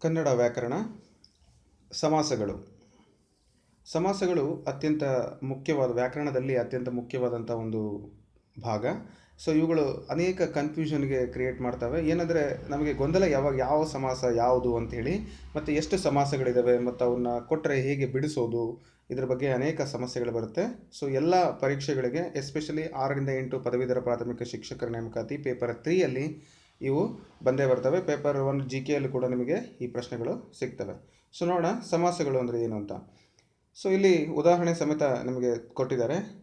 ಕನ್ನಡ ವ್ಯಾಕರಣ ಸಮಾಸಗಳು. ಸಮಾಸಗಳು ಅತ್ಯಂತ ಮುಖ್ಯವಾದ, ವ್ಯಾಕರಣದಲ್ಲಿ ಅತ್ಯಂತ ಮುಖ್ಯವಾದಂಥ ಒಂದು ಭಾಗ. ಸೊ ಇವುಗಳು ಅನೇಕ ಕನ್ಫ್ಯೂಷನ್ಗೆ ಕ್ರಿಯೇಟ್ ಮಾಡ್ತವೆ. ಏನಂದರೆ, ನಮಗೆ ಗೊಂದಲ ಯಾವಾಗ ಯಾವ ಸಮಾಸ ಯಾವುದು ಅಂಥೇಳಿ ಮತ್ತು ಎಷ್ಟು ಸಮಾಸಗಳಿದ್ದಾವೆ ಮತ್ತು ಅವನ್ನ ಕೊಟ್ಟರೆ ಹೇಗೆ ಬಿಡಿಸೋದು, ಇದರ ಬಗ್ಗೆ ಅನೇಕ ಸಮಸ್ಯೆಗಳು ಬರುತ್ತೆ. ಸೊ ಎಲ್ಲ ಪರೀಕ್ಷೆಗಳಿಗೆ ಎಸ್ಪೆಷಲಿ ಆರರಿಂದ ಎಂಟು ಪದವೀಧರ ಪ್ರಾಥಮಿಕ ಶಿಕ್ಷಕರ ನೇಮಕಾತಿ ಪೇಪರ್ ತ್ರೀಯಲ್ಲಿ ಇವು ಬಂದೇ ಬರ್ತವೆ. ಪೇಪರ್ ಒನ್ ಜಿ ಕೆಯಲ್ಲಿ ಕೂಡ ನಿಮಗೆ ಈ ಪ್ರಶ್ನೆಗಳು ಸಿಗ್ತವೆ. ಸೊ ನೋಡೋಣ ಸಮಾಸಗಳು ಅಂದರೆ ಏನು ಅಂತ. ಸೊ ಇಲ್ಲಿ ಉದಾಹರಣೆ ಸಮೇತ ನಿಮಗೆ ಕೊಟ್ಟಿದ್ದಾರೆ.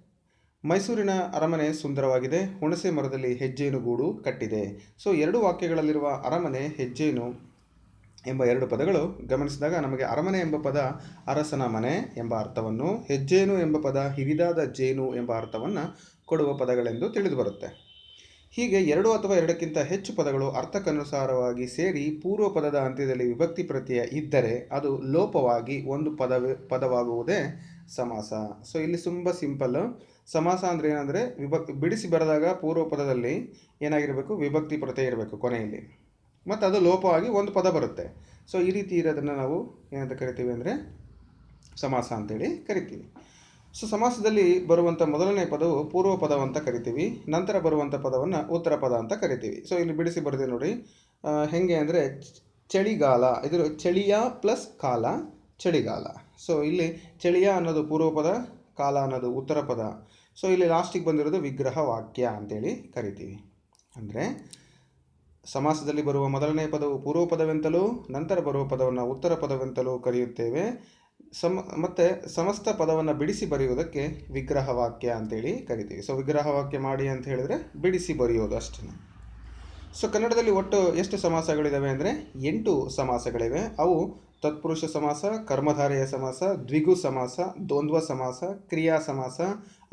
ಮೈಸೂರಿನ ಅರಮನೆ ಸುಂದರವಾಗಿದೆ. ಹುಣಸೆ ಮರದಲ್ಲಿ ಹೆಜ್ಜೇನು ಗೂಡು ಕಟ್ಟಿದೆ. ಸೊ ಎರಡು ವಾಕ್ಯಗಳಲ್ಲಿರುವ ಅರಮನೆ ಹೆಜ್ಜೇನು ಎಂಬ ಎರಡು ಪದಗಳು ಗಮನಿಸಿದಾಗ ನಮಗೆ ಅರಮನೆ ಎಂಬ ಪದ ಅರಸನ ಮನೆ ಎಂಬ ಅರ್ಥವನ್ನು ಹೆಜ್ಜೇನು ಎಂಬ ಪದ ಹಿರಿದಾದ ಜೇನು ಎಂಬ ಅರ್ಥವನ್ನು ಕೊಡುವ ಪದಗಳೆಂದು ತಿಳಿದು ಬರುತ್ತೆ. ಹೀಗೆ ಎರಡು ಅಥವಾ ಎರಡಕ್ಕಿಂತ ಹೆಚ್ಚು ಪದಗಳು ಅರ್ಥಕ್ಕನುಸಾರವಾಗಿ ಸೇರಿ ಪೂರ್ವ ಪದದ ಅಂತ್ಯದಲ್ಲಿ ವಿಭಕ್ತಿ ಪ್ರತ್ಯಯ ಇದ್ದರೆ ಅದು ಲೋಪವಾಗಿ ಒಂದು ಪದ ಪದವಾಗುವುದೇ ಸಮಾಸ. ಸೊ ಇಲ್ಲಿ ತುಂಬ ಸಿಂಪಲ್ ಸಮಾಸ ಅಂದರೆ ಏನಂದರೆ ವಿಭಕ್, ಬಿಡಿಸಿ ಬರೆದಾಗ ಪೂರ್ವ ಪದದಲ್ಲಿ ಏನಾಗಿರಬೇಕು? ವಿಭಕ್ತಿ ಪ್ರತ್ಯಯ ಇರಬೇಕು ಕೊನೆಯಲ್ಲಿ. ಮತ್ತು ಅದು ಲೋಪವಾಗಿ ಒಂದು ಪದ ಬರುತ್ತೆ. ಸೊ ಈ ರೀತಿ ಇರೋದನ್ನು ನಾವು ಏನಂತ ಕರಿತೀವಿ ಅಂದರೆ ಸಮಾಸ ಅಂತೇಳಿ ಕರಿತೀವಿ. ಸೊ ಸಮಾಸದಲ್ಲಿ ಬರುವಂಥ ಮೊದಲನೇ ಪದವು ಪೂರ್ವ ಪದ ಅಂತ ಕರಿತೀವಿ, ನಂತರ ಬರುವಂಥ ಪದವನ್ನು ಉತ್ತರ ಪದ ಅಂತ ಕರಿತೀವಿ. ಸೊ ಇಲ್ಲಿ ಬಿಡಿಸಿ ಬರ್ತೀವಿ ನೋಡಿ. ಹೆಂಗೆ ಅಂದರೆ ಚಳಿಗಾಲ, ಇದು ಚಳಿಯ ಪ್ಲಸ್ ಕಾಲ, ಚಳಿಗಾಲ. ಸೊ ಇಲ್ಲಿ ಚಳಿಯ ಅನ್ನೋದು ಪೂರ್ವ ಪದ, ಕಾಲ ಅನ್ನೋದು ಉತ್ತರ ಪದ. ಸೊ ಇಲ್ಲಿ ಲಾಸ್ಟಿಗೆ ಬಂದಿರೋದು ವಿಗ್ರಹ ವಾಕ್ಯ ಅಂತೇಳಿ ಕರಿತೀವಿ. ಅಂದರೆ, ಸಮಾಸದಲ್ಲಿ ಬರುವ ಮೊದಲನೇ ಪದವು ಪೂರ್ವ ಪದವೆಂತಲೂ, ನಂತರ ಬರುವ ಪದವನ್ನು ಉತ್ತರ ಪದವೆಂತಲೂ ಕರೆಯುತ್ತೇವೆ. ಸಮ, ಮತ್ತು ಸಮಸ್ತ ಪದವನ್ನು ಬಿಡಿಸಿ ಬರೆಯುವುದಕ್ಕೆ ವಿಗ್ರಹ ವಾಕ್ಯ ಅಂತೇಳಿ ಕರಿತೀವಿ. ಸೊ ವಿಗ್ರಹ ವಾಕ್ಯ ಮಾಡಿ ಅಂತ ಹೇಳಿದ್ರೆ ಬಿಡಿಸಿ ಬರೆಯೋದು ಅಷ್ಟೇ. ಸೊ ಕನ್ನಡದಲ್ಲಿ ಒಟ್ಟು ಎಷ್ಟು ಸಮಾಸಗಳಿದ್ದಾವೆ ಅಂದರೆ ಎಂಟು ಸಮಾಸಗಳಿವೆ. ಅವು ತತ್ಪುರುಷ ಸಮಾಸ, ಕರ್ಮಧಾರೆಯ ಸಮಾಸ, ದ್ವಿಗು ಸಮಾಸ, ದ್ವಂದ್ವ ಸಮಾಸ, ಕ್ರಿಯಾ ಸಮಾಸ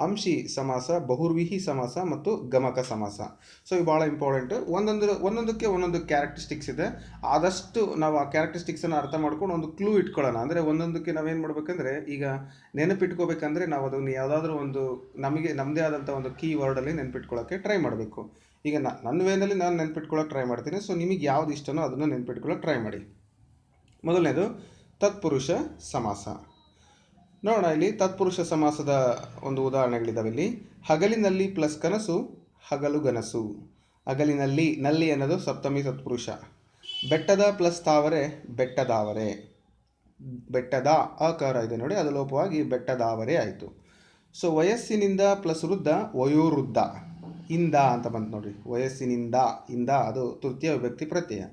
ಅಂಶಿ ಸಮಾಸ, ಬಹುರ್ವಿಹಿ ಸಮಾಸ ಮತ್ತು ಗಮಕ ಸಮಾಸ. ಸೊ ಇವು ಭಾಳ ಇಂಪಾರ್ಟೆಂಟ್ ಒಂದೊಂದು, ಒಂದೊಂದಕ್ಕೆ ಒಂದೊಂದು ಕ್ಯಾರೆಕ್ಟರಿಸ್ಟಿಕ್ಸ್ ಇದೆ. ಆದಷ್ಟು ನಾವು ಆ ಕ್ಯಾರೆಕ್ಟರಿಸ್ಟಿಕ್ಸನ್ನು ಅರ್ಥ ಮಾಡ್ಕೊಂಡು ಒಂದು ಕ್ಲೂ ಇಟ್ಕೊಳ್ಳೋಣ. ಅಂದರೆ ಒಂದೊಂದಕ್ಕೆ ನಾವೇನು ಮಾಡಬೇಕಂದ್ರೆ, ಈಗ ನೆನಪಿಟ್ಕೋಬೇಕಂದ್ರೆ ನಾವು ಅದನ್ನು ಯಾವುದಾದ್ರೂ ಒಂದು ನಮಗೆ ನಮ್ಮದೇ ಆದಂಥ ಒಂದು ಕೀ ವರ್ಡಲ್ಲಿ ನೆನಪಿಟ್ಕೊಳ್ಳೋಕ್ಕೆ ಟ್ರೈ ಮಾಡಬೇಕು. ಈಗ ನನ್ನ ವೇನಲ್ಲಿ ನಾನು ನೆನ್ಪಿಟ್ಕೊಳ್ಳೋಕೆ ಟ್ರೈ ಮಾಡ್ತೀನಿ. ಸೊ ನಿಮಗೆ ಯಾವ್ದು ಇಷ್ಟನೋ ಅದನ್ನು ನೆನಪಿಟ್ಕೊಳ್ಳೋಕೆ ಟ್ರೈ ಮಾಡಿ. ಮೊದಲನೇದು, ತತ್ಪುರುಷ ಸಮಾಸ. ನೋಡೋಣ ಇಲ್ಲಿ ತತ್ಪುರುಷ ಸಮಾಸದ ಒಂದು ಉದಾಹರಣೆಗಳಿದ್ದಾವೆ ಇಲ್ಲಿ. ಹಗಲಿನಲ್ಲಿ ಪ್ಲಸ್ ಕನಸು, ಹಗಲು ಗನಸು. ಹಗಲಿನಲ್ಲಿ ನಲ್ಲಿ ಅನ್ನೋದು ಸಪ್ತಮಿ ತತ್ಪುರುಷ ಬೆಟ್ಟದ ಪ್ಲಸ್ ತಾವರೆ, ಬೆಟ್ಟದಾವರೆ. ಬೆಟ್ಟದ ಆಕಾರ ಇದೆ ನೋಡಿ, ಅದು ಲೋಪವಾಗಿ ಬೆಟ್ಟದಾವರೆ ಆಯಿತು. ಸೊ ವಯಸ್ಸಿನಿಂದ ಪ್ಲಸ್ ವೃದ್ಧ, ವಯೋವೃದ್ಧ. ಇಂದ ಅಂತ ಬಂತು ನೋಡಿ. ವಯಸ್ಸಿನಿಂದ, ಇಂದ ಅದು ತೃತೀಯ ವಿಭಕ್ತಿ ಪ್ರತ್ಯಯ.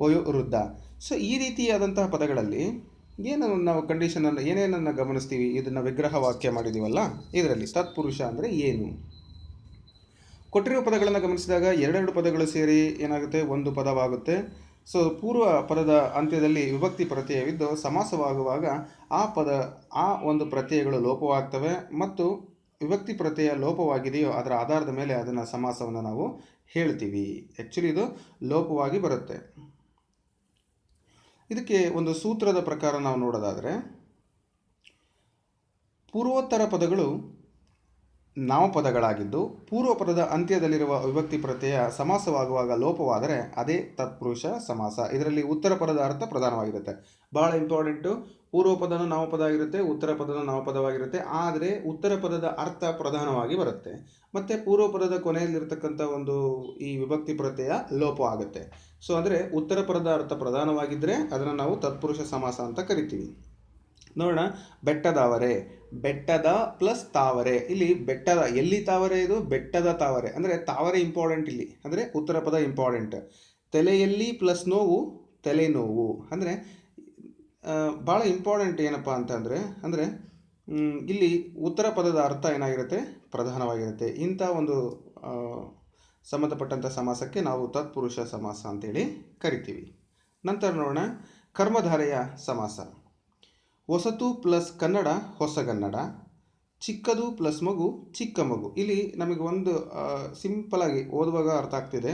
ವಯೋ ವೃದ್ಧ ಸೊ ಈ ರೀತಿಯಾದಂತಹ ಪದಗಳಲ್ಲಿ ಏನು ನಾವು ಕಂಡೀಷನನ್ನು ಏನೇನನ್ನು ಗಮನಿಸ್ತೀವಿ? ಇದನ್ನು ವಿಗ್ರಹ ವಾಕ್ಯ ಮಾಡಿದ್ದೀವಲ್ಲ ಇದರಲ್ಲಿ ತತ್ಪುರುಷ ಅಂದರೆ ಏನು? ಕೊಟ್ಟಿರುವ ಪದಗಳನ್ನು ಗಮನಿಸಿದಾಗ ಎರಡೆರಡು ಪದಗಳು ಸೇರಿ ಏನಾಗುತ್ತೆ? ಒಂದು ಪದವಾಗುತ್ತೆ. ಸೊ ಪೂರ್ವ ಪದದ ಅಂತ್ಯದಲ್ಲಿ ವಿಭಕ್ತಿ ಪ್ರತ್ಯಯವಿದ್ದು ಸಮಾಸವಾಗುವಾಗ ಆ ಪದ ಆ ಒಂದು ಪ್ರತ್ಯಯಗಳು ಲೋಪವಾಗ್ತವೆ ಮತ್ತು ವಿಭಕ್ತಿ ಪ್ರತ್ಯಯ ಲೋಪವಾಗಿದೆಯೋ ಅದರ ಆಧಾರದ ಮೇಲೆ ಅದನ್ನು ಸಮಾಸವನ್ನು ನಾವು ಹೇಳ್ತೀವಿ. ಆ್ಯಕ್ಚುಲಿ ಇದು ಲೋಪವಾಗಿ ಬರುತ್ತೆ. ಇದಕ್ಕೆ ಒಂದು ಸೂತ್ರದ ಪ್ರಕಾರ ನಾವು ನೋಡೋದಾದರೆ ಪೂರ್ವೋತ್ತರ ಪದಗಳು ನಾಮಪದಗಳಾಗಿದ್ದು ಪೂರ್ವಪದದ ಅಂತ್ಯದಲ್ಲಿರುವ ವಿಭಕ್ತಿ ಪ್ರತ್ಯಯ ಸಮಾಸವಾಗುವಾಗ ಲೋಪವಾದರೆ ಅದೇ ತತ್ಪುರುಷ ಸಮಾಸ. ಇದರಲ್ಲಿ ಉತ್ತರ ಪದದ ಅರ್ಥ ಪ್ರಧಾನವಾಗಿರುತ್ತೆ. ಬಹಳ ಇಂಪಾರ್ಟೆಂಟು. ಪೂರ್ವ ಪದನ ನಾಮಪದ ಆಗಿರುತ್ತೆ, ಉತ್ತರ ಪದನ ನಾಮಪದವಾಗಿರುತ್ತೆ. ಆದರೆ ಉತ್ತರ ಪದದ ಅರ್ಥ ಪ್ರಧಾನವಾಗಿ ಬರುತ್ತೆ. ಮತ್ತು ಪೂರ್ವ ಪದದ ಕೊನೆಯಲ್ಲಿರ್ತಕ್ಕಂಥ ಒಂದು ಈ ವಿಭಕ್ತಿ ಪ್ರತ್ಯಯ ಲೋಪ ಆಗುತ್ತೆ. ಸೊ ಅಂದರೆ ಉತ್ತರ ಪದದ ಅರ್ಥ ಪ್ರಧಾನವಾಗಿದ್ದರೆ ಅದನ್ನು ನಾವು ತತ್ಪುರುಷ ಸಮಾಸ ಅಂತ ಕರಿತೀವಿ. ನೋಡೋಣ. ಬೆಟ್ಟದಾವರೆ ಬೆಟ್ಟದ ಪ್ಲಸ್ ತಾವರೆ. ಇಲ್ಲಿ ಬೆಟ್ಟದ, ಎಲ್ಲಿ ತಾವರೆ ಇದು? ಬೆಟ್ಟದ ತಾವರೆ. ಅಂದರೆ ತಾವರೆ ಇಂಪಾರ್ಟೆಂಟ್ ಇಲ್ಲಿ. ಅಂದರೆ ಉತ್ತರ ಪದ ಇಂಪಾರ್ಟೆಂಟ್ ತಲೆಯಲ್ಲಿ ಪ್ಲಸ್ ನೋವು, ತಲೆನೋವು. ಅಂದರೆ ಭಾಳ ಇಂಪಾರ್ಟೆಂಟ್ ಏನಪ್ಪ ಅಂತಂದರೆ, ಅಂದರೆ ಇಲ್ಲಿ ಉತ್ತರ ಪದದ ಅರ್ಥ ಏನಾಗಿರುತ್ತೆ? ಪ್ರಧಾನವಾಗಿರುತ್ತೆ. ಇಂಥ ಒಂದು ಸಂಬಂಧಪಟ್ಟಂಥ ಸಮಾಸಕ್ಕೆ ನಾವು ತತ್ಪುರುಷ ಸಮಾಸ ಅಂತೇಳಿ ಕರಿತೀವಿ. ನಂತರ ನೋಡೋಣ. ಕರ್ಮಧಾರೆಯ ಸಮಾಸ. ಹೊಸತು ಪ್ಲಸ್ ಕನ್ನಡ ಹೊಸಗನ್ನಡ ಚಿಕ್ಕದು ಪ್ಲಸ್ ಮಗು, ಚಿಕ್ಕ ಮಗು. ಇಲ್ಲಿ ನಮಗೆ ಒಂದು ಸಿಂಪಲ್ ಆಗಿ ಓದುವಾಗ ಅರ್ಥ ಆಗ್ತಿದೆ.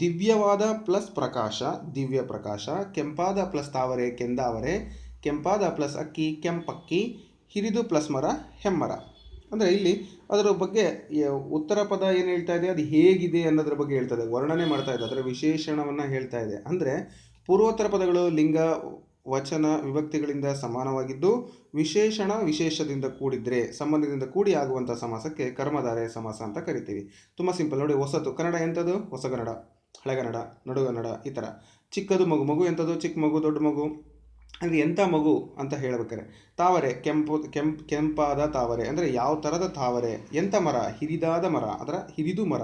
ದಿವ್ಯವಾದ ಪ್ಲಸ್ ಪ್ರಕಾಶ, ದಿವ್ಯ ಪ್ರಕಾಶ. ಕೆಂಪಾದ ಪ್ಲಸ್ ತಾವರೆ, ಕೆಂದಾವರೆ. ಕೆಂಪಾದ ಪ್ಲಸ್ ಅಕ್ಕಿ, ಕೆಂಪಕ್ಕಿ. ಹಿರಿದು ಪ್ಲಸ್ ಮರ, ಹೆಮ್ಮರ. ಅಂದರೆ ಇಲ್ಲಿ ಅದರ ಬಗ್ಗೆ ಉತ್ತರ ಪದ ಏನು ಹೇಳ್ತಾ ಇದೆ? ಅದು ಹೇಗಿದೆ ಅನ್ನೋದ್ರ ಬಗ್ಗೆ ಹೇಳ್ತಾ ಇದೆ. ವರ್ಣನೆ ಮಾಡ್ತಾ ಇದೆ. ಅದರ ವಿಶೇಷಣವನ್ನು ಹೇಳ್ತಾ ಇದೆ. ಅಂದರೆ ಪೂರ್ವೋತ್ತರ ಪದಗಳು ಲಿಂಗ ವಚನ ವಿಭಕ್ತಿಗಳಿಂದ ಸಮಾನವಾಗಿದ್ದು, ವಿಶೇಷಣ ವಿಶೇಷದಿಂದ ಕೂಡಿದ್ರೆ, ಸಂಬಂಧದಿಂದ ಕೂಡಿ ಆಗುವಂಥ ಸಮಾಸಕ್ಕೆ ಕರ್ಮಧಾರೆ ಸಮಾಸ ಅಂತ ಕರಿತೀವಿ. ತುಂಬ ಸಿಂಪಲ್ ನೋಡಿ, ಹೊಸತು. ಕನ್ನಡ ಎಂಥದ್ದು ಹೊಸಗನ್ನಡ ಹಳೆಗನ್ನಡ ನಡುಗನ್ನಡ ಈ ಥರ ಚಿಕ್ಕದು ಮಗು. ಮಗು ಎಂಥದ್ದು ಚಿಕ್ಕ ಮಗು, ದೊಡ್ಡ ಮಗು? ಅಂದರೆ ಎಂಥ ಮಗು ಅಂತ ಹೇಳಬೇಕಾರೆ ತಾವರೆ, ಕೆಂಪು, ಕೆಂಪ್, ಕೆಂಪಾದ ತಾವರೆ. ಅಂದರೆ ಯಾವ ಥರದ ತಾವರೆ? ಎಂಥ ಮರ? ಹಿರಿದಾದ ಮರ. ಅದರ ಹಿರಿದು ಮರ.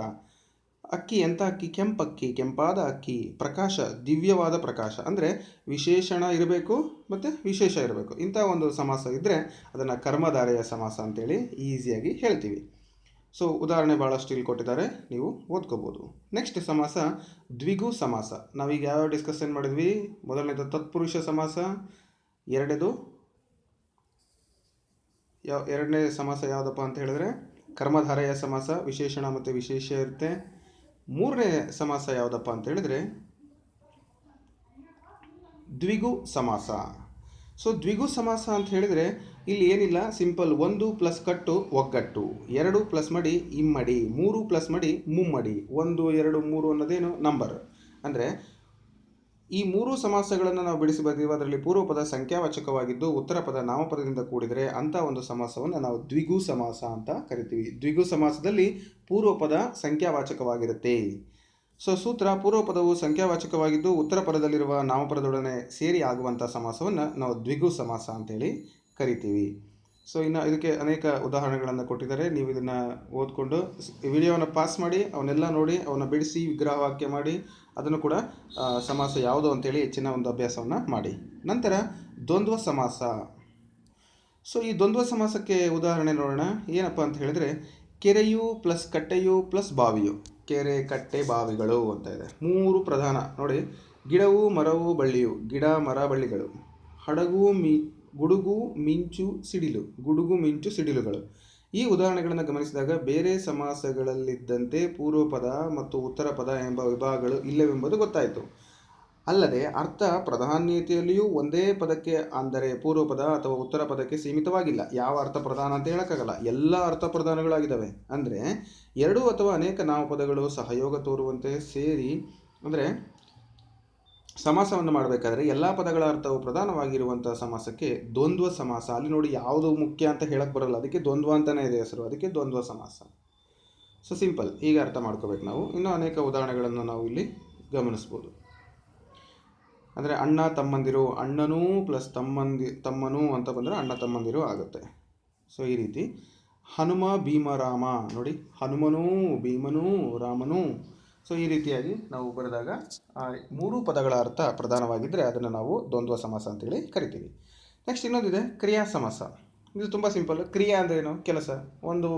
ಅಕ್ಕಿ ಎಂಥ ಅಕ್ಕಿ? ಕೆಂಪಕ್ಕಿ ಕೆಂಪಾದ ಅಕ್ಕಿ, ಪ್ರಕಾಶ, ದಿವ್ಯವಾದ ಪ್ರಕಾಶ. ಅಂದರೆ ವಿಶೇಷಣ ಇರಬೇಕು ಮತ್ತು ವಿಶೇಷ ಇರಬೇಕು. ಇಂಥ ಒಂದು ಸಮಾಸ ಇದ್ದರೆ ಅದನ್ನು ಕರ್ಮಧಾರೆಯ ಸಮಾಸ ಅಂತೇಳಿ ಈಸಿಯಾಗಿ ಹೇಳ್ತೀವಿ. ಸೊ ಉದಾಹರಣೆ ಭಾಳಷ್ಟು ಇಲ್ಲಿ ಕೊಟ್ಟಿದ್ದಾರೆ. ನೀವು ಓದ್ಕೋಬೋದು. ನೆಕ್ಸ್ಟ್ ಸಮಾಸ, ದ್ವಿಗು ಸಮಾಸ. ನಾವೀಗ ಯಾವ ಡಿಸ್ಕಷನ್ ಮಾಡಿದ್ವಿ? ಮೊದಲನೇದು ತತ್ಪುರುಷ ಸಮಾಸ ಎರಡನೇದು ಯಾವ, ಎರಡನೇ ಸಮಾಸ ಯಾವುದಪ್ಪ ಅಂತ ಹೇಳಿದ್ರೆ ಕರ್ಮಧಾರೆಯ ಸಮಾಸ, ವಿಶೇಷಣ ಮತ್ತು ವಿಶೇಷ ಇರುತ್ತೆ. ಮೂರನೇ ಸಮಾಸ ಯಾವುದಪ್ಪ ಅಂತ ಹೇಳಿದ್ರೆ, ದ್ವಿಗು ಸಮಾಸ. ಸೊ ದ್ವಿಗು ಸಮಾಸ ಅಂತ ಹೇಳಿದರೆ, ಇಲ್ಲಿ ಏನಿಲ್ಲ, ಸಿಂಪಲ್ ಒಂದು ಪ್ಲಸ್ ಕಟ್ಟು ಒಗ್ಗಟ್ಟು. ಎರಡು ಪ್ಲಸ್ ಮಾಡಿ ಇಮ್ಮಡಿ, ಮೂರು ಪ್ಲಸ್ ಮಾಡಿ ಮುಮ್ಮಡಿ. ಒಂದು, ಎರಡು, ಮೂರು ಅನ್ನೋದೇನು ನಂಬರ್ ಅಂದರೆ ಈ ಮೂರು ಸಮಾಸಗಳನ್ನು ನಾವು ಬಿಡಿಸಿ ಬರ್ತೀವಿ ಅದರಲ್ಲಿ ಪೂರ್ವ ಪದ ಸಂಖ್ಯಾವಾಚಕವಾಗಿದ್ದು, ಉತ್ತರ ಪದ ನಾಮಪದದಿಂದ ಕೂಡಿದರೆ ಅಂಥ ಒಂದು ಸಮಾಸವನ್ನು ನಾವು ದ್ವಿಗು ಸಮಾಸ ಅಂತ ಕರಿತೀವಿ. ದ್ವಿಗು ಸಮಾಸದಲ್ಲಿ ಪೂರ್ವ ಪದ ಸಂಖ್ಯಾವಾಚಕವಾಗಿರುತ್ತೆ. ಸೊ, ಸೂತ್ರ ಪೂರ್ವ ಪದವು ಸಂಖ್ಯಾವಾಚಕವಾಗಿದ್ದು, ಉತ್ತರ ಪದದಲ್ಲಿರುವ ನಾಮಪದದೊಡನೆ ಸೇರಿ ಆಗುವಂಥ ಸಮಾಸವನ್ನು ನಾವು ದ್ವಿಗು ಸಮಾಸ ಅಂತೇಳಿ ಕರಿತೀವಿ. ಸೊ, ಇನ್ನು ಇದಕ್ಕೆ ಅನೇಕ ಉದಾಹರಣೆಗಳನ್ನು ಕೊಟ್ಟಿದ್ದಾರೆ. ನೀವು ಇದನ್ನು ಓದ್ಕೊಂಡು ವಿಡಿಯೋವನ್ನು ಪಾಸ್ ಮಾಡಿ, ಅವನ್ನೆಲ್ಲ ನೋಡಿ, ಅವನ್ನ ಬಿಡಿಸಿ, ವಿಗ್ರಹ ವಾಕ್ಯ ಮಾಡಿ ಅದನ್ನು ಕೂಡ ಸಮಾಸ ಯಾವುದು ಅಂತೇಳಿ ಹೆಚ್ಚಿನ ಒಂದು ಅಭ್ಯಾಸವನ್ನು ಮಾಡಿ. ನಂತರ ದ್ವಂದ್ವ ಸಮಾಸ. ಸೊ ಈ ದ್ವಂದ್ವ ಸಮಾಸಕ್ಕೆ ಉದಾಹರಣೆ ನೋಡೋಣ. ಏನಪ್ಪ ಅಂತ ಹೇಳಿದರೆ, ಕೆರೆಯು ಪ್ಲಸ್ ಕಟ್ಟೆಯು ಪ್ಲಸ್ ಬಾವಿಯು. ಕೆರೆ, ಕಟ್ಟೆ, ಬಾವಿಗಳು ಅಂತ ಇದೆ. ಮೂರು ಪ್ರಧಾನ. ನೋಡಿ, ಗಿಡವು, ಮರವು, ಬಳ್ಳಿಯು. ಗಿಡ, ಮರ, ಬಳ್ಳಿಗಳು. ಹಡಗು, ಮಿ, ಗುಡುಗು, ಮಿಂಚು, ಸಿಡಿಲು. ಗುಡುಗು, ಮಿಂಚು, ಸಿಡಿಲುಗಳು. ಈ ಉದಾಹರಣೆಗಳನ್ನು ಗಮನಿಸಿದಾಗ ಬೇರೆ ಸಮಾಸಗಳಲ್ಲಿದ್ದಂತೆ ಪೂರ್ವಪದ ಮತ್ತು ಉತ್ತರ ಪದ ಎಂಬ ವಿಭಾಗಗಳು ಇಲ್ಲವೆಂಬುದು ಗೊತ್ತಾಯಿತು. ಅಲ್ಲದೆ ಅರ್ಥ ಪ್ರಧಾನ್ಯತೆಯಲ್ಲಿಯೂ ಒಂದೇ ಪದಕ್ಕೆ ಅಂದರೆ ಪೂರ್ವಪದ ಅಥವಾ ಉತ್ತರ ಪದಕ್ಕೆ ಸೀಮಿತವಾಗಿಲ್ಲ. ಯಾವ ಅರ್ಥ ಪ್ರಧಾನ ಅಂತ ಹೇಳೋಕ್ಕಾಗಲ್ಲ. ಎಲ್ಲ ಅರ್ಥ ಪ್ರಧಾನಗಳಾಗಿದ್ದಾವೆ. ಅಂದರೆ ಎರಡು ಅಥವಾ ಅನೇಕ ನಾಮಪದಗಳು ಸಹಯೋಗ ತೋರುವಂತೆ ಸೇರಿ, ಅಂದರೆ ಸಮಾಸವನ್ನು ಮಾಡಬೇಕಾದ್ರೆ ಎಲ್ಲ ಪದಗಳ ಅರ್ಥವು ಪ್ರಧಾನವಾಗಿರುವಂಥ ಸಮಾಸಕ್ಕೆ ದ್ವಂದ್ವ ಸಮಾಸ. ಅಲ್ಲಿ ನೋಡಿ ಯಾವುದು ಮುಖ್ಯ ಅಂತ ಹೇಳಕ್ಕೆ ಬರಲ್ಲ. ಅದಕ್ಕೆ ದ್ವಂದ್ವ ಅಂತಲೇ ಇದೆ ಹೆಸರು. ಅದಕ್ಕೆ ದ್ವಂದ್ವ ಸಮಾಸ. ಸೊ ಸಿಂಪಲ್ ಈಗ ಅರ್ಥ ಮಾಡ್ಕೋಬೇಕು ನಾವು. ಇನ್ನೂ ಅನೇಕ ಉದಾಹರಣೆಗಳನ್ನು ನಾವು ಇಲ್ಲಿ ಗಮನಿಸ್ಬೋದು. ಅಂದರೆ ಅಣ್ಣ ತಮ್ಮಂದಿರು, ಅಣ್ಣನೂ ಪ್ಲಸ್ ತಮ್ಮಂದಿ, ತಮ್ಮನೂ ಅಂತ ಬಂದರೆ ಅಣ್ಣ ತಮ್ಮಂದಿರು ಆಗುತ್ತೆ. ಸೊ ಈ ರೀತಿ. ಹನುಮ, ಭೀಮ, ರಾಮ. ನೋಡಿ, ಹನುಮನೂ, ಭೀಮನೂ, ರಾಮನೂ ಸೊ ಈ ರೀತಿಯಾಗಿ ನಾವು ಬರೆದಾಗ ಮೂರು ಪದಗಳ ಅರ್ಥ ಪ್ರಧಾನವಾಗಿದ್ದರೆ ಅದನ್ನು ನಾವು ದ್ವಂದ್ವ ಸಮಾಸ ಅಂತೇಳಿ ಕರಿತೀವಿ. ನೆಕ್ಸ್ಟ್ ಇನ್ನೊಂದಿದೆ, ಕ್ರಿಯಾ ಸಮಾಸ. ಇದು ತುಂಬ ಸಿಂಪಲ್ ಕ್ರಿಯಾ ಅಂದ್ರೇನು ಕೆಲಸ. ಒಂದು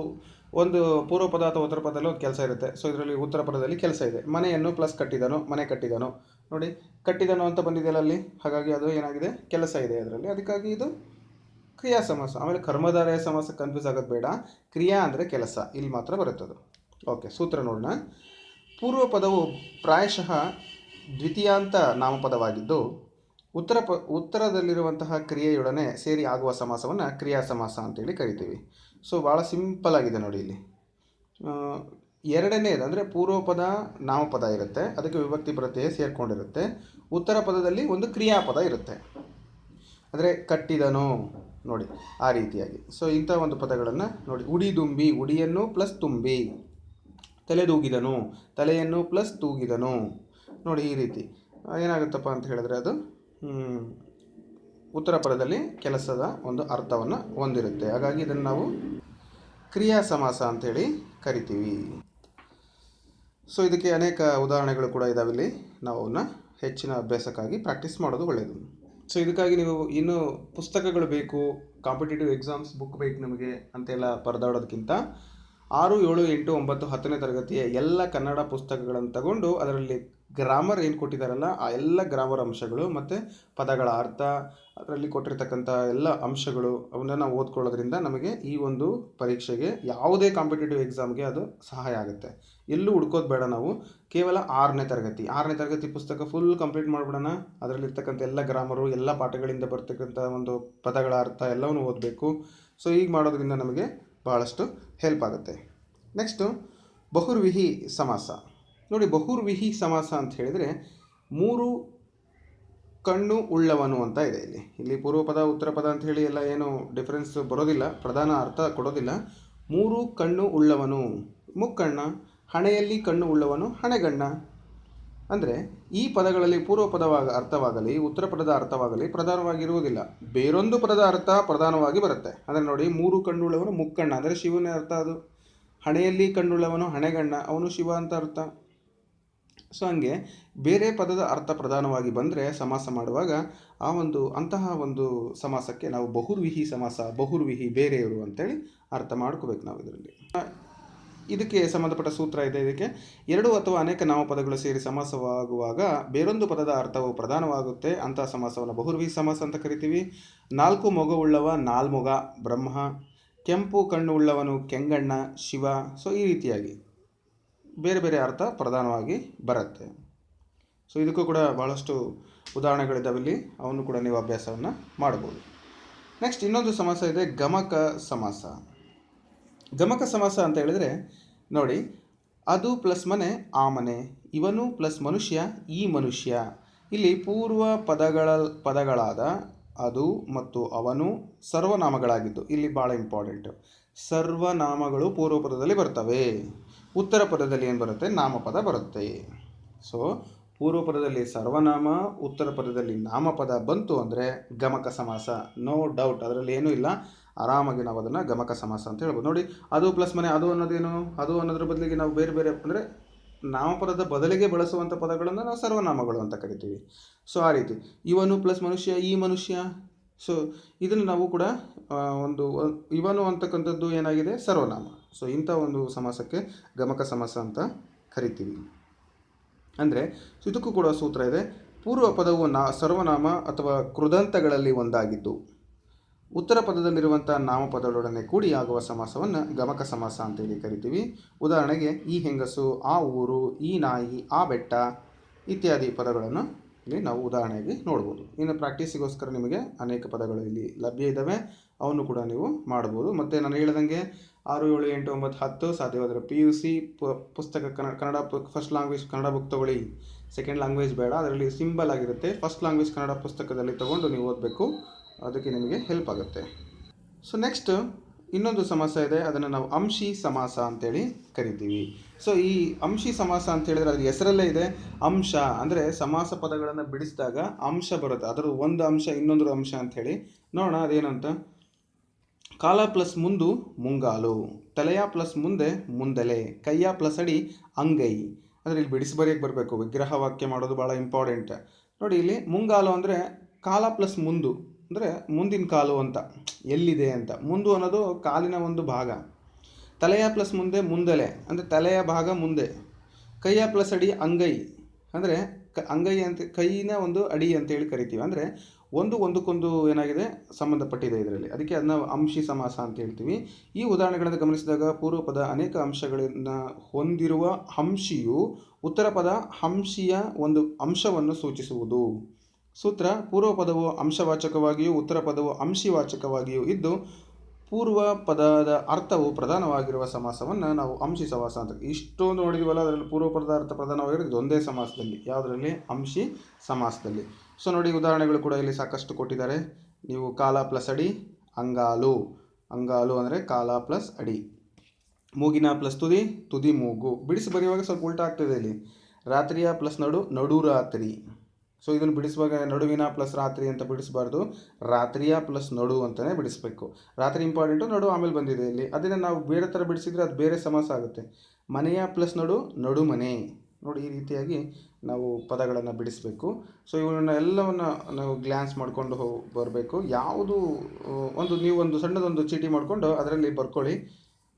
ಒಂದು ಪೂರ್ವ ಪದ ಅಥವಾ ಉತ್ತರ ಪದದಲ್ಲಿ ಒಂದು ಕೆಲಸ ಇರುತ್ತೆ. ಸೊ ಇದರಲ್ಲಿ ಉತ್ತರ ಪದದಲ್ಲಿ ಕೆಲಸ ಇದೆ. ಮನೆಯನ್ನು ಪ್ಲಸ್ ಕಟ್ಟಿದನು, ಮನೆ ಕಟ್ಟಿದನು. ನೋಡಿ, ಕಟ್ಟಿದನು ಅಂತ ಬಂದಿದೆಯಲ್ಲ ಅಲ್ಲಿ ಹಾಗಾಗಿ ಅದು ಏನಾಗಿದೆ? ಕೆಲಸ ಇದೆ ಅದರಲ್ಲಿ. ಅದಕ್ಕಾಗಿ ಇದು ಕ್ರಿಯಾ ಸಮಾಸ. ಆಮೇಲೆ ಕರ್ಮಧಾರಯ ಸಮಾಸ ಕನ್ಫ್ಯೂಸ್ ಆಗೋದು ಬೇಡ. ಕ್ರಿಯಾ ಅಂದರೆ ಕೆಲಸ. ಇಲ್ಲಿ ಮಾತ್ರ ಬರುತ್ತೆ ಅದು ಓಕೆ ಸೂತ್ರ ನೋಡೋಣ. ಪೂರ್ವ ಪದವು ಪ್ರಾಯಶಃ ದ್ವಿತೀಯಾಂತ ನಾಮಪದವಾಗಿದ್ದು, ಉತ್ತರ ಪ, ಉತ್ತರದಲ್ಲಿರುವಂತಹ ಕ್ರಿಯೆಯೊಡನೆ ಸೇರಿ ಆಗುವ ಸಮಾಸವನ್ನು ಕ್ರಿಯಾ ಸಮಾಸ ಅಂತೇಳಿ ಕರಿತೀವಿ. ಸೊ ಭಾಳ ಸಿಂಪಲ್ ಆಗಿದೆ ನೋಡಿ ಇಲ್ಲಿ. ಎರಡನೇ ಎರಡನೇದು ಅಂದರೆ ಪೂರ್ವ ಪದ ನಾಮಪದ ಇರುತ್ತೆ, ಅದಕ್ಕೆ ವಿಭಕ್ತಿ ಪ್ರತ್ಯಯ ಸೇರಿಕೊಂಡಿರುತ್ತೆ. ಉತ್ತರ ಪದದಲ್ಲಿ ಒಂದು ಕ್ರಿಯಾಪದ ಇರುತ್ತೆ. ಅಂದರೆ ಕಟ್ಟಿದನು ನೋಡಿ, ಆ ರೀತಿಯಾಗಿ. ಸೊ ಇಂಥ ಒಂದು ಪದಗಳನ್ನು ನೋಡಿ, ಉಡಿ ದುಂಬಿ, ಉಡಿಯನ್ನು ಪ್ಲಸ್ ತುಂಬಿ. ತಲೆದೂಗಿದನು, ತಲೆಯನ್ನು ಪ್ಲಸ್ ತೂಗಿದನು. ನೋಡಿ ಈ ರೀತಿ. ಏನಾಗುತ್ತಪ್ಪ ಅಂತ ಹೇಳಿದ್ರೆ ಅದು ಉತ್ತರ ಪದದಲ್ಲಿ ಕೆಲಸದ ಒಂದು ಅರ್ಥವನ್ನು ಹೊಂದಿರುತ್ತೆ. ಹಾಗಾಗಿ ಇದನ್ನು ನಾವು ಕ್ರಿಯಾ ಸಮಾಸ ಅಂಥೇಳಿ ಕರಿತೀವಿ. ಸೊ ಇದಕ್ಕೆ ಅನೇಕ ಉದಾಹರಣೆಗಳು ಕೂಡ ಇದಾವೆ ಇಲ್ಲಿ ನಾವು ಅವನ್ನ ಹೆಚ್ಚಿನ ಅಭ್ಯಾಸಕ್ಕಾಗಿ ಪ್ರಾಕ್ಟೀಸ್ ಮಾಡೋದು ಒಳ್ಳೆಯದು ಸೊ ಇದಕ್ಕಾಗಿ ನೀವು ಇನ್ನೂ ಪುಸ್ತಕಗಳು ಬೇಕು ಕಾಂಪಿಟೇಟಿವ್ ಎಕ್ಸಾಮ್ಸ್ ಬುಕ್ ಬೇಕು ನಮಗೆ ಅಂತೆಲ್ಲ ಪರದಾಡೋದಕ್ಕಿಂತ ಆರು ಏಳು ಎಂಟು ಒಂಬತ್ತು ಹತ್ತನೇ ತರಗತಿಯ ಎಲ್ಲ ಕನ್ನಡ ಪುಸ್ತಕಗಳನ್ನು ತಗೊಂಡು ಅದರಲ್ಲಿ ಗ್ರಾಮರ್ ಏನು ಕೊಟ್ಟಿದ್ದಾರಲ್ಲ, ಆ ಎಲ್ಲ ಗ್ರಾಮರ್ ಅಂಶಗಳು ಮತ್ತು ಪದಗಳ ಅರ್ಥ, ಅದರಲ್ಲಿ ಕೊಟ್ಟಿರ್ತಕ್ಕಂಥ ಎಲ್ಲ ಅಂಶಗಳು ಅವನ್ನ ಓದ್ಕೊಳ್ಳೋದ್ರಿಂದ ನಮಗೆ ಈ ಒಂದು ಪರೀಕ್ಷೆಗೆ ಯಾವುದೇ ಕಾಂಪಿಟೇಟಿವ್ ಎಕ್ಸಾಮ್ಗೆ ಅದು ಸಹಾಯ ಆಗುತ್ತೆ. ಎಲ್ಲೂ ಹುಡ್ಕೋದು ಬೇಡ ನಾವು. ಕೇವಲ ಆರನೇ ತರಗತಿ. ಆರನೇ ತರಗತಿ ಪುಸ್ತಕ ಫುಲ್ ಕಂಪ್ಲೀಟ್ ಮಾಡಿಬಿಡೋಣ. ಅದರಲ್ಲಿರ್ತಕ್ಕಂಥ ಎಲ್ಲ ಗ್ರಾಮರು ಎಲ್ಲ ಪಾಠಗಳಿಂದ ಬರ್ತಕ್ಕಂಥ ಒಂದು ಪದಗಳ ಅರ್ಥ ಎಲ್ಲವನ್ನು ಓದಬೇಕು. ಸೊ ಈಗ ಮಾಡೋದ್ರಿಂದ ನಮಗೆ ಭಾಳಷ್ಟು ಹೆಲ್ಪ್ ಆಗುತ್ತೆ. ನೆಕ್ಸ್ಟು ಬಹುರ್ವಿಹಿ ಸಮಾಸ. ನೋಡಿ, ಬಹುರ್ವಿಹಿ ಸಮಾಸ ಅಂತ ಹೇಳಿದರೆ ಮೂರು ಕಣ್ಣು ಉಳ್ಳವನು ಅಂತ ಇದೆ ಇಲ್ಲಿ. ಇಲ್ಲಿ ಪೂರ್ವ ಪದ, ಉತ್ತರ ಪದ ಅಂತ ಹೇಳಿ ಎಲ್ಲ ಏನು ಡಿಫ್ರೆನ್ಸ್ ಬರೋದಿಲ್ಲ, ಪ್ರಧಾನ ಅರ್ಥ ಕೊಡೋದಿಲ್ಲ. ಮೂರು ಕಣ್ಣು ಉಳ್ಳವನು, ಮುಕ್ಕಣ್ಣ, ಹಣೆಯಲ್ಲಿ ಕಣ್ಣು ಉಳ್ಳವನು, ಹಣೆಗಣ್ಣ. ಅಂದರೆ ಈ ಪದಗಳಲ್ಲಿ ಪೂರ್ವ ಪದವಾಗ ಅರ್ಥವಾಗಲಿ, ಉತ್ತರ ಪದದ ಅರ್ಥವಾಗಲಿ ಪ್ರಧಾನವಾಗಿರುವುದಿಲ್ಲ. ಬೇರೊಂದು ಪದದ ಅರ್ಥ ಪ್ರಧಾನವಾಗಿ ಬರುತ್ತೆ. ಅಂದರೆ ನೋಡಿ, ಮೂರು ಕಣ್ಣುಳ್ಳವನು ಮುಕ್ಕಣ್ಣ. ಅಂದರೆ ಶಿವನ ಅರ್ಥ ಅದು. ಹಣೆಯಲ್ಲಿ ಕಣ್ಣುಳ್ಳವನು ಹಣೆಗಣ್ಣ, ಅವನು ಶಿವ ಅಂತ ಅರ್ಥ. ಸೊ ಹಂಗೆ ಬೇರೆ ಪದದ ಅರ್ಥ ಪ್ರಧಾನವಾಗಿ ಬಂದರೆ ಸಮಾಸ ಮಾಡುವಾಗ ಆ ಒಂದು, ಅಂತಹ ಒಂದು ಸಮಾಸಕ್ಕೆ ನಾವು ಬಹುರ್ವಿಹಿ ಸಮಾಸ, ಬಹುರ್ವಿಹಿ ಬೇರೆಯವರು ಅಂತೇಳಿ ಅರ್ಥ ಮಾಡ್ಕೋಬೇಕು ನಾವು ಇದರಲ್ಲಿ. ಇದಕ್ಕೆ ಸಂಬಂಧಪಟ್ಟ ಸೂತ್ರ ಇದೆ. ಇದಕ್ಕೆ ಎರಡು ಅಥವಾ ಅನೇಕ ನಾಮಪದಗಳು ಸೇರಿ ಸಮಾಸವಾಗುವಾಗ ಬೇರೊಂದು ಪದದ ಅರ್ಥವು ಪ್ರಧಾನವಾಗುತ್ತೆ. ಅಂತಹ ಸಮಾಸವನ್ನು ಬಹುರ್ವಿ ಸಮಾಸ ಅಂತ ಕರಿತೀವಿ. ನಾಲ್ಕು ಮೊಗವುಳ್ಳವ ನಾಲ್ಮೊಗ ಬ್ರಹ್ಮ, ಕೆಂಪು ಕಣ್ಣು ಉಳ್ಳವನು ಕೆಂಗಣ್ಣ, ಶಿವ. ಸೊ ಈ ರೀತಿಯಾಗಿ ಬೇರೆ ಬೇರೆ ಅರ್ಥ ಪ್ರಧಾನವಾಗಿ ಬರುತ್ತೆ. ಸೊ ಇದಕ್ಕೂ ಕೂಡ ಭಾಳಷ್ಟು ಉದಾಹರಣೆಗಳಿದ್ದಾವೆ ಇಲ್ಲಿ ಅವನು ಕೂಡ ನೀವು ಅಭ್ಯಾಸವನ್ನು ಮಾಡ್ಬೋದು. ನೆಕ್ಸ್ಟ್ ಇನ್ನೊಂದು ಸಮಾಸ ಇದೆ ಗಮಕ ಸಮಾಸ. ಗಮಕ ಸಮಾಸ ಅಂತ ಹೇಳಿದ್ರೆ, ನೋಡಿ, ಅದು ಪ್ಲಸ್ ಮನೆ, ಆ ಮನೆ. ಇವನು ಪ್ಲಸ್ ಮನುಷ್ಯ, ಈ ಮನುಷ್ಯ. ಇಲ್ಲಿ ಪೂರ್ವ ಪದಗಳ, ಪದಗಳಾದ ಅದು ಮತ್ತು ಅವನು ಸರ್ವನಾಮಗಳಾಗಿದ್ದು. ಇಲ್ಲಿ ಭಾಳ ಇಂಪಾರ್ಟೆಂಟ್ ಸರ್ವನಾಮಗಳು ಪೂರ್ವ ಪದದಲ್ಲಿ ಬರ್ತವೆ. ಉತ್ತರ ಪದದಲ್ಲಿ ಏನು ಬರುತ್ತೆ? ನಾಮಪದ ಬರುತ್ತೆ. ಸೊ ಪೂರ್ವ ಪದದಲ್ಲಿ ಸರ್ವನಾಮ, ಉತ್ತರ ಪದದಲ್ಲಿ ನಾಮಪದ ಬಂತು ಅಂದರೆ ಗಮಕ ಸಮಾಸ. ನೋ ಡೌಟ್ ಅದರಲ್ಲಿ ಏನೂ ಇಲ್ಲ. ಆರಾಮಾಗಿ ನಾವು ಅದನ್ನು ಗಮಕ ಸಮಾಸ ಅಂತ ಹೇಳ್ಬೋದು. ನೋಡಿ, ಅದು ಪ್ಲಸ್ ಮನೆ, ಅದು ಅನ್ನೋದೇನು ಅದು ಅನ್ನೋದ್ರ ಬದಲಿಗೆ ನಾವು ಬೇರೆ ಬೇರೆ ಅಂದರೆ ನಾಮಪದದ ಬದಲಿಗೆ ಬಳಸುವಂಥ ಪದಗಳನ್ನು ನಾವು ಸರ್ವನಾಮಗಳು ಅಂತ ಕರಿತೀವಿ. ಸೊ ಆ ರೀತಿ. ಇವನು ಪ್ಲಸ್ ಮನುಷ್ಯ, ಈ ಮನುಷ್ಯ. ಸೊ ಇದನ್ನು ನಾವು ಕೂಡ ಒಂದು ಇವನು ಅಂತಕ್ಕಂಥದ್ದು ಏನಾಗಿದೆ? ಸರ್ವನಾಮ. ಸೊ ಇಂಥ ಒಂದು ಸಮಾಸಕ್ಕೆ ಗಮಕ ಸಮಾಸ ಅಂತ ಕರಿತೀವಿ. ಅಂದರೆ ಇದಕ್ಕೂ ಕೂಡ ಸೂತ್ರ ಇದೆ. ಪೂರ್ವ ಪದವು ನಾ, ಸರ್ವನಾಮ ಅಥವಾ ಕೃದಂತಗಳಲ್ಲಿ ಒಂದಾಗಿದ್ದು. ಉತ್ತರ ಪದದಲ್ಲಿರುವಂಥ ನಾಮಪದಗಳೊಡನೆ ಕೂಡಿ ಆಗುವ ಸಮಾಸವನ್ನು ಗಮಕ ಸಮಾಸ ಅಂತೇಳಿ ಕರಿತೀವಿ. ಉದಾಹರಣೆಗೆ, ಈ ಹೆಂಗಸು, ಆ ಊರು, ಈ ನಾಯಿ, ಆ ಬೆಟ್ಟ ಇತ್ಯಾದಿ ಪದಗಳನ್ನು ಇಲ್ಲಿ ನಾವು ಉದಾಹರಣೆಯಾಗಿ ನೋಡ್ಬೋದು. ಇನ್ನು ಪ್ರಾಕ್ಟೀಸಿಗೋಸ್ಕರ ನಿಮಗೆ ಅನೇಕ ಪದಗಳು ಇಲ್ಲಿ ಲಭ್ಯ ಇದ್ದಾವೆ. ಅವನ್ನು ಕೂಡ ನೀವು ಮಾಡ್ಬೋದು. ಮತ್ತು ನಾನು ಹೇಳ್ದಂಗೆ ಆರು, ಏಳು, ಎಂಟು, ಒಂಬತ್ತು, ಹತ್ತು ಸಾಧ್ಯವಾದರೆ ಪಿ ಯು ಸಿ ಪುಸ್ತಕ Kannada Kannada first language Kannada book ತೊಗೊಳ್ಳಿ. ಸೆಕೆಂಡ್ ಲ್ಯಾಂಗ್ವೇಜ್ ಬೇಡ. ಅದರಲ್ಲಿ ಸಿಂಬಲ್ ಆಗಿರುತ್ತೆ. ಫಸ್ಟ್ ಲ್ಯಾಂಗ್ವೇಜ್ ಕನ್ನಡ ಪುಸ್ತಕದಲ್ಲಿ ತೊಗೊಂಡು ನೀವು ಓದಬೇಕು. ಅದಕ್ಕೆ ನಿಮಗೆ ಹೆಲ್ಪ್ ಆಗುತ್ತೆ. ಸೊ ನೆಕ್ಸ್ಟ್ ಇನ್ನೊಂದು ಸಮಾಸ ಇದೆ. ಅದನ್ನು ನಾವು ಅಂಶಿ ಸಮಾಸ ಅಂತೇಳಿ ಕರಿತೀವಿ. ಸೊ ಈ ಅಂಶಿ ಸಮಾಸ ಅಂತ ಹೇಳಿದ್ರೆ ಅದ್ರ ಹೆಸರಲ್ಲೇ ಇದೆ. ಅಂಶ ಅಂದರೆ ಸಮಾಸ ಪದಗಳನ್ನು ಬಿಡಿಸಿದಾಗ ಅಂಶ ಬರುತ್ತೆ. ಅದರ ಒಂದು ಅಂಶ, ಇನ್ನೊಂದು ಅಂಶ ಅಂಥೇಳಿ ನೋಡೋಣ. ಅದೇನಂತ? ಕಾಲ ಪ್ಲಸ್ ಮುಂದು ಮುಂಗಾಲು. ತಲೆಯ ಪ್ಲಸ್ ಮುಂದೆ ಮುಂದಲೆ. ಕೈಯ ಪ್ಲಸ್ ಅಡಿ ಅಂಗೈ. ಅಂದರೆ ಇಲ್ಲಿ ಬಿಡಿಸಿ ಬರೆಯಕ್ಕೆ ಬರಬೇಕು. ವಿಗ್ರಹ ವಾಕ್ಯ ಮಾಡೋದು ಭಾಳ ಇಂಪಾರ್ಟೆಂಟ್ ನೋಡಿ, ಇಲ್ಲಿ ಮುಂಗಾಲು ಅಂದರೆ ಕಾಲ ಪ್ಲಸ್ ಮುಂದು. ಅಂದರೆ ಮುಂದಿನ ಕಾಲು ಅಂತ, ಎಲ್ಲಿದೆ ಅಂತ. ಮುಂದು ಅನ್ನೋದು ಕಾಲಿನ ಒಂದು ಭಾಗ. ತಲೆಯ ಪ್ಲಸ್ ಮುಂದೆ ಮುಂದಲೆ, ಅಂದರೆ ತಲೆಯ ಭಾಗ ಮುಂದೆ. ಕೈಯ ಪ್ಲಸ್ ಅಡಿ ಅಂಗೈ. ಅಂದರೆ ಕ ಅಂಗೈ ಅಂತ, ಕೈನ ಒಂದು ಅಡಿ ಅಂತೇಳಿ ಕರಿತೀವಿ. ಅಂದರೆ ಒಂದು ಒಂದಕ್ಕೊಂದು ಏನಾಗಿದೆ, ಸಂಬಂಧಪಟ್ಟಿದೆ ಇದರಲ್ಲಿ. ಅದಕ್ಕೆ ಅದನ್ನ ಅಂಶಿ ಸಮಾಸ ಅಂತ ಹೇಳ್ತೀವಿ. ಈ ಉದಾಹರಣೆಗಳನ್ನು ಗಮನಿಸಿದಾಗ ಪೂರ್ವ ಪದ ಅನೇಕ ಅಂಶಗಳನ್ನು ಹೊಂದಿರುವ ಹಂಶಿಯು ಉತ್ತರ ಪದ ಹಂಶಿಯ ಒಂದು ಅಂಶವನ್ನು ಸೂಚಿಸುವುದು. ಸೂತ್ರ ಪೂರ್ವ ಪದವು ಅಂಶವಾಚಕವಾಗಿಯೂ ಉತ್ತರ ಪದವು ಅಂಶಿವಾಚಕವಾಗಿಯೂ ಇದ್ದು ಪೂರ್ವ ಪದದ ಅರ್ಥವು ಪ್ರಧಾನವಾಗಿರುವ ಸಮಾಸವನ್ನು ನಾವು ಅಂಶಿ ಸಮಾಸ ಅಂತ ಇಷ್ಟೊಂದು ನೋಡಿದೀವಲ್ಲ, ಅದರಲ್ಲಿ ಪೂರ್ವ ಪದದ ಅರ್ಥ ಪ್ರಧಾನವಾಗಿರೋದು ಒಂದೇ ಸಮಾಸದಲ್ಲಿ, ಯಾವುದರಲ್ಲಿ? ಅಂಶಿ ಸಮಾಸದಲ್ಲಿ. ಸೊ ನೋಡಿ, ಉದಾಹರಣೆಗಳು ಕೂಡ ಇಲ್ಲಿ ಸಾಕಷ್ಟು ಕೊಟ್ಟಿದ್ದಾರೆ. ನೀವು ಕಾಲ ಪ್ಲಸ್ ಅಡಿ, ಅಂಗಾಲು. ಅಂಗಾಲು ಅಂದರೆ ಕಾಲ ಪ್ಲಸ್ ಅಡಿ. ಮೂಗಿನ ಪ್ಲಸ್ ತುದಿ ತುದಿ ಮೂಗು. ಬಿಡಿಸಿ ಬರೆಯುವಾಗ ಸ್ವಲ್ಪ ಉಲ್ಟಾ ಆಗ್ತದೆ ಇಲ್ಲಿ. ರಾತ್ರಿಯ ಪ್ಲಸ್ ನಡು ನಡು ರಾತ್ರಿ ಸೊ ಇದನ್ನು ಬಿಡಿಸುವಾಗ ನಡುವಿನ ಪ್ಲಸ್ ರಾತ್ರಿ ಅಂತ ಬಿಡಿಸಬಾರ್ದು. ರಾತ್ರಿಯ ಪ್ಲಸ್ ನಡು ಅಂತಲೇ ಬಿಡಿಸಬೇಕು. ರಾತ್ರಿ ಇಂಪಾರ್ಟೆಂಟು ನಡು ಆಮೇಲೆ ಬಂದಿದೆ ಇಲ್ಲಿ. ಅದನ್ನು ನಾವು ಬೇರೆ ಥರ ಬಿಡಿಸಿದರೆ ಅದು ಬೇರೆ ಸಮಾಸ ಆಗುತ್ತೆ. ಮನೆಯ ಪ್ಲಸ್ ನಡು ನಡು ಮನೆ. ನೋಡಿ ಈ ರೀತಿಯಾಗಿ ನಾವು ಪದಗಳನ್ನು ಬಿಡಿಸಬೇಕು. ಸೊ ಇವನ್ನ ಎಲ್ಲವನ್ನು ನಾವು ಗ್ಲ್ಯಾನ್ಸ್ ಮಾಡಿಕೊಂಡು ಹೋಗಿ ಬರಬೇಕು. ಯಾವುದು ಒಂದು ನೀವು ಒಂದು ಸಣ್ಣದೊಂದು ಚೀಟಿ ಮಾಡಿಕೊಂಡು ಅದರಲ್ಲಿ ಬರ್ಕೊಳ್ಳಿ.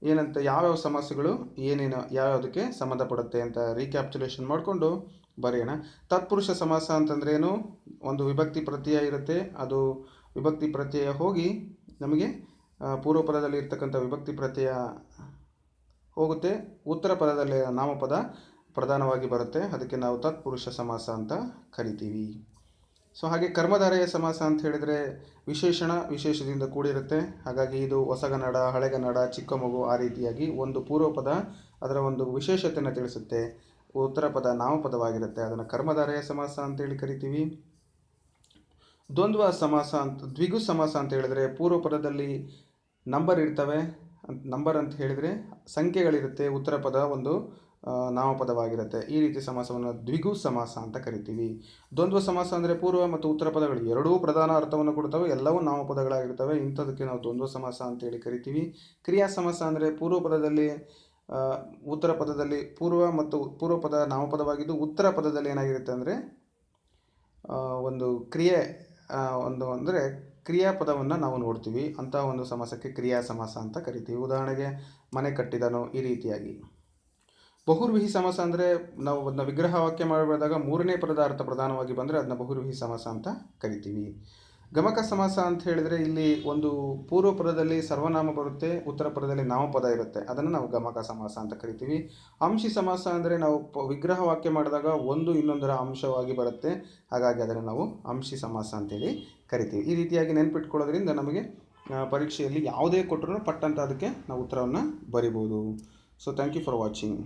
ಏನಂತ, ಯಾವ್ಯಾವ ಸಮಸ್ಯೆಗಳು, ಏನೇನು, ಯಾವ್ಯಾವುದಕ್ಕೆ ಸಂಬಂಧಪಡುತ್ತೆ ಅಂತ ರೀಕ್ಯಾಪ್ಚುಲೇಷನ್ ಮಾಡಿಕೊಂಡು ಬರೆಯೋಣ. ತತ್ಪುರುಷ ಸಮಾಸ ಅಂತಂದ್ರೆ ಏನು? ಒಂದು ವಿಭಕ್ತಿ ಪ್ರತ್ಯಯ ಇರುತ್ತೆ. ಅದು ವಿಭಕ್ತಿ ಪ್ರತ್ಯಯ ಹೋಗಿ ನಮಗೆ ಪೂರ್ವಪದದಲ್ಲಿ ಪೂರ್ವ ಪದದಲ್ಲಿ ಇರ್ತಕ್ಕಂಥ ವಿಭಕ್ತಿ ಪ್ರತ್ಯಯ ಹೋಗುತ್ತೆ. ಉತ್ತರ ಪದದಲ್ಲಿ ನಾಮಪದ ಪ್ರಧಾನವಾಗಿ ಬರುತ್ತೆ. ಅದಕ್ಕೆ ನಾವು ತತ್ಪುರುಷ ಸಮಾಸ ಅಂತ ಕರಿತೀವಿ. ಸೊ, ಹಾಗೆ ಕರ್ಮಧಾರೆಯ ಸಮಾಸ ಅಂತ ಹೇಳಿದರೆ ವಿಶೇಷಣ ವಿಶೇಷದಿಂದ ಕೂಡಿರುತ್ತೆ. ಹಾಗಾಗಿ ಇದು ಹೊಸಗನ್ನಡ, ಹಳೆಗನ್ನಡ ಚಿಕ್ಕ ಮಗು ಆ ರೀತಿಯಾಗಿ ಒಂದು ಪೂರ್ವಪದ ಅದರ ಒಂದು ವಿಶೇಷತೆಯನ್ನು ತಿಳಿಸುತ್ತೆ. ಉತ್ತರ ಪದ ನಾಮಪದವಾಗಿರುತ್ತೆ ಅದನ್ನು ಕರ್ಮಧಾರೆಯ ಸಮಾಸ ಅಂತೇಳಿ ಕರಿತೀವಿ. ದ್ವಂದ್ವ ಸಮಾಸ ಅಂತ, ದ್ವಿಗು ಸಮಾಸ ಅಂತ ಹೇಳಿದ್ರೆ ಪೂರ್ವ ಪದದಲ್ಲಿ ನಂಬರ್ ಇರ್ತವೆ. ನಂಬರ್ ಅಂತ ಹೇಳಿದರೆ ಸಂಖ್ಯೆಗಳಿರುತ್ತೆ. ಉತ್ತರ ಪದ ಒಂದು ನಾಮಪದವಾಗಿರುತ್ತೆ ಈ ರೀತಿ ಸಮಾಸವನ್ನು ದ್ವಿಗು ಸಮಾಸ ಅಂತ ಕರಿತೀವಿ. ದ್ವಂದ್ವ ಸಮಾಸ ಅಂದರೆ ಪೂರ್ವ ಮತ್ತು ಉತ್ತರ ಪದಗಳು ಎರಡೂ ಪ್ರಧಾನ ಅರ್ಥವನ್ನು ಕೊಡ್ತವೆ. ಎಲ್ಲವೂ ನಾಮಪದಗಳಾಗಿರ್ತವೆ ಇಂಥದಕ್ಕೆ ನಾವು ದ್ವಂದ್ವ ಸಮಾಸ ಅಂತೇಳಿ ಕರಿತೀವಿ. ಕ್ರಿಯಾ ಸಮಾಸ ಅಂದರೆ ಪೂರ್ವ ಪದದಲ್ಲಿ ಉತ್ತರ ಪದದಲ್ಲಿ ಪೂರ್ವ ಮತ್ತು ಪೂರ್ವ ಪದ ನಾಮಪದವಾಗಿದ್ದು ಉತ್ತರ ಪದದಲ್ಲಿ ಏನಾಗಿರುತ್ತೆ ಅಂದರೆ ಒಂದು ಕ್ರಿಯೆ ಒಂದು ಅಂದರೆ ಕ್ರಿಯಾಪದವನ್ನು ನಾವು ನೋಡ್ತೀವಿ. ಅಂಥ ಒಂದು ಸಮಾಸಕ್ಕೆ ಕ್ರಿಯಾ ಸಮಾಸ ಅಂತ ಕರಿತೀವಿ. ಉದಾಹರಣೆಗೆ ಮನೆ ಕಟ್ಟಿದನು ಈ ರೀತಿಯಾಗಿ. ಬಹುರ್ವಿಹಿ ಸಮಾಸ ಅಂದರೆ ನಾವು ಅದನ್ನ ವಿಗ್ರಹ ವಾಕ್ಯ ಮಾಡಬೇಕಾದಾಗ ಮೂರನೇ ಪದದ ಅರ್ಥ ಪ್ರಧಾನವಾಗಿ ಬಂದರೆ ಅದನ್ನ ಬಹುರ್ವಿಹಿ ಸಮಾಸ ಅಂತ ಕರಿತೀವಿ. ಗಮಕ ಸಮಾಸ ಅಂತ ಹೇಳಿದರೆ ಇಲ್ಲಿ ಒಂದು ಪೂರ್ವ ಪದದಲ್ಲಿ ಸರ್ವನಾಮ ಬರುತ್ತೆ, ಉತ್ತರ ಪದದಲ್ಲಿ ನಾಮಪದ ಇರುತ್ತೆ. ಅದನ್ನು ನಾವು ಗಮಕ ಸಮಾಸ ಅಂತ ಕರಿತೀವಿ. ಅಂಶಿ ಸಮಾಸ ಅಂದರೆ ನಾವು ವಿಗ್ರಹ ವಾಕ್ಯ ಮಾಡಿದಾಗ ಒಂದು ಇನ್ನೊಂದರ ಅಂಶವಾಗಿ ಬರುತ್ತೆ. ಹಾಗಾಗಿ ಅದನ್ನು ನಾವು ಅಂಶಿ ಸಮಾಸ ಅಂತೇಳಿ ಕರಿತೀವಿ. ಈ ರೀತಿಯಾಗಿ ನೆನ್ಪಿಟ್ಕೊಳ್ಳೋದ್ರಿಂದ ನಮಗೆ ಪರೀಕ್ಷೆಯಲ್ಲಿ ಯಾವುದೇ ಕೊಟ್ಟರು ಪಟ್ಟಂತ ಅದಕ್ಕೆ ನಾವು ಉತ್ತರವನ್ನು ಬರಿಬೋದು. So thank you for watching